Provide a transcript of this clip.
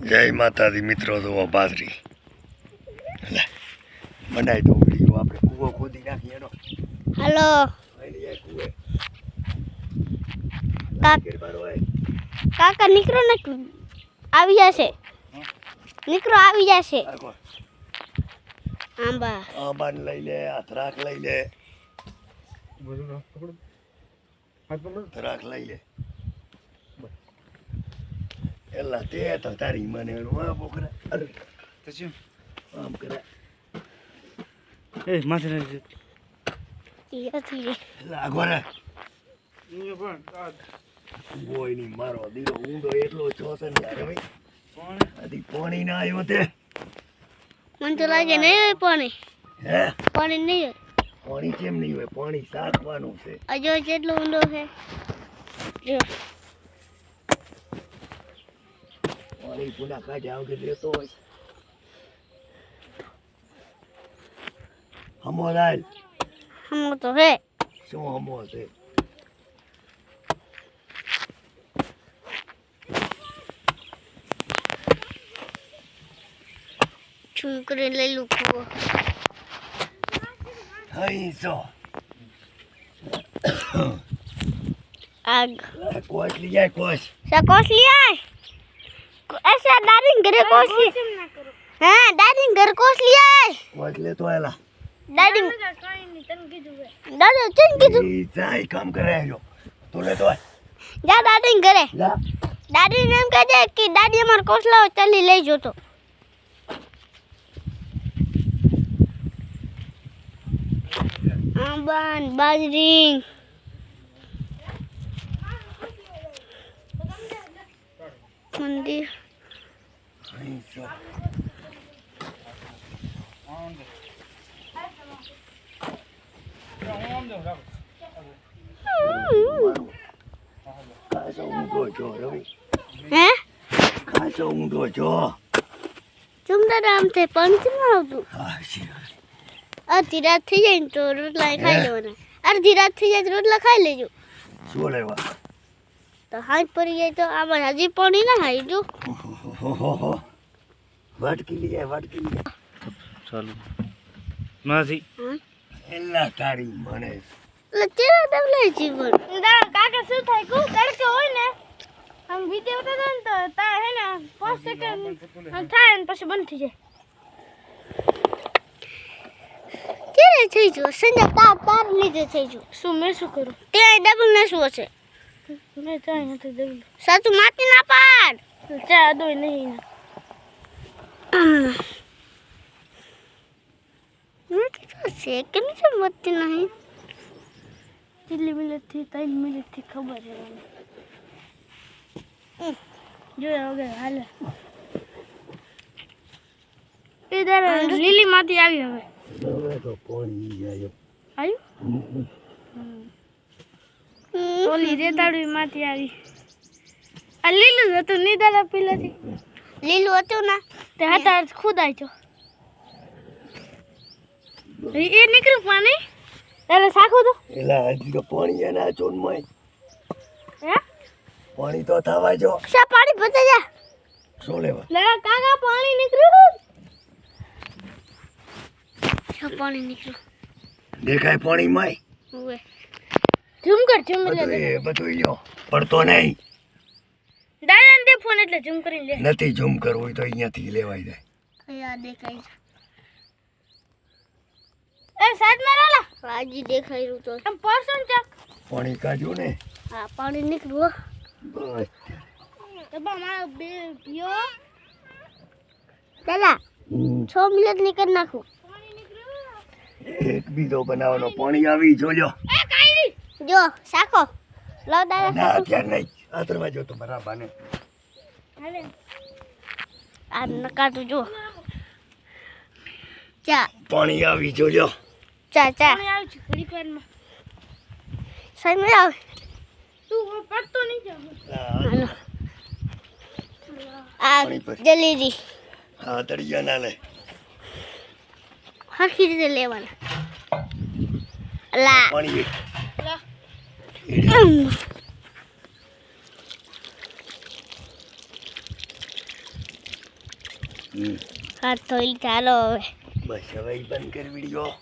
જય માતાજી મિત્રો જુઓ બાજરી. બનાવી દો વીડિયો આપણે. કૂવો ખોદી નાખીએ એનો. હલો. અહીં જાય કૂવે. કાક હોય. કાકા નીકળો ને. આવી જશે. નીકળો આવી જશે. આંબા. આંબા લઈ લે અથરાક લઈ લે. અથરાક લઈ લે. એલા તે તો તારી મને એનું આ બોકરા અરે આમ કરે એ માથે નાખી ત્યાંથી લાગો રે બોયની મારો દીરો ઊંડો એટલો છો છે ને યાર ભાઈ આથી પાણી ના આવ્યો તે મને તો લાગે નહીં પાણી હે પાણી નહીં પાણી કેમ નહીં હોય પાણી સાચવાનું છે હજુ જેટલો ઊંડો છે જો પાણી પૂના કાઢ્યા વગર રહેતો હોય હમો લાલ હમો તો હે શું હમો છે છોકરી લઈ લૂકો હઈ જો આગ કોસ લઈ આય કોસ સા કોસ લઈ આય ऐसा दादी घर कोसली हाँ दादी घर कोसली आए કોચ લેતો આયેલા दादी दादी चल की तू ઈ જાય કામ કરે જો તું લેતો આય जा दादी घरे જા દાદી ને એમ કહે છે કે દાદી અમાર કોસલા ચાલી લઈ જો તો આંબાન બાજરી મંદિર અહીં છો ખાસો ઊંધો છો રવિ હે? ખાસો ઊંધો છો ચુમતા આમ તે પણ કેમ આવતું? હા અડધી રાત થઈ જાય ને તો રોટલા ખાઈ? લેવાના. અડધી રાત થઈ જાય તો રોટલા ખાઈ લેજો. શું લેવા? તો હાથ પડી જાય તો આમાં હજી પાણી ના જો આય વાટકી ભટકી આય. ચાલો. માસી. એલા તારી મને. એટલે દવલે જીવન? દા કાકા શું થાય? કુ તડકે હોય ને આમ વિડિયો ઉતારે ને તો તા હે ને 5 સેકન્ડ આમ થાય ને પછી બંધ થઈ જાય. કેરે થઈ જો સંજા તાર તાર લીધે થઈ જો શું મેં શું કરું ત્યાં ડબલ ને શું હશે મેં ત્યાં નથી ડબલ સાચું માટી ના પાડ. ચા દોય નહીં. મેં કીધું છે કે નહીં? કેટલી મિનિટથી ત્રણ મિનિટથી ખબર છે મને. જોયા વગર હાલે. ઇધર લીલી માંથી આવી હવે. તો પાણી આવ્યું? ઓલી રેતાળું માંથી આવી. આ લીલું હતું નીદારા પેલાથી. લીલું હતું ને? તે હતા ખુદાય છો એ નીકળ્યું પાણી? એટલે સાખું તો? એલા હજી તો પાણી એના ચોનમાં. હે? પાણી તો થવા જો. શા પાણી પતા જા શું લેવા? લે કાકા પાણી નીકળ્યું? શા પાણી નીકળ્યું. દેખાય પાણી માં ઝૂમ કર ઝૂમ બધું એ બધું યો પડતો નહીં. દાદા ને ફોન એટલે ઝૂમ કરીને લે. નથી ઝૂમ કરવું હોય તો અહીંયાથી લેવાય જાય. અહીંયા દેખાય છે. એ સાઈડમાં રોલા હાજી દેખાય રહ્યું તો. આમ પરસન ચક. પાણી કાઢ્યું ને. હા પાણી નીકળ્યું બસ. તો બા મારો બે પિયો પેલા છ મિનિટની કરી નાખું. એક બીજો બનાવવાનો. પાણી આવી જોજો. જો સાખો લો દાદા ના અત્યારે નહીં. આતરવા જો તો બરાબર ને આ નકાતું જો ચા. પાણી આવી જોજો. ચા ચા સાઈડમાં આવ. હાલો આ પાણી પર. જલેબી. હા તળિયા ના લે. હરખી રીતે લેવાના. લા. પાણી હમ. હાથ ધોઈ ચાલો હવે. બસ હવે બંધ કરી વીડિયો.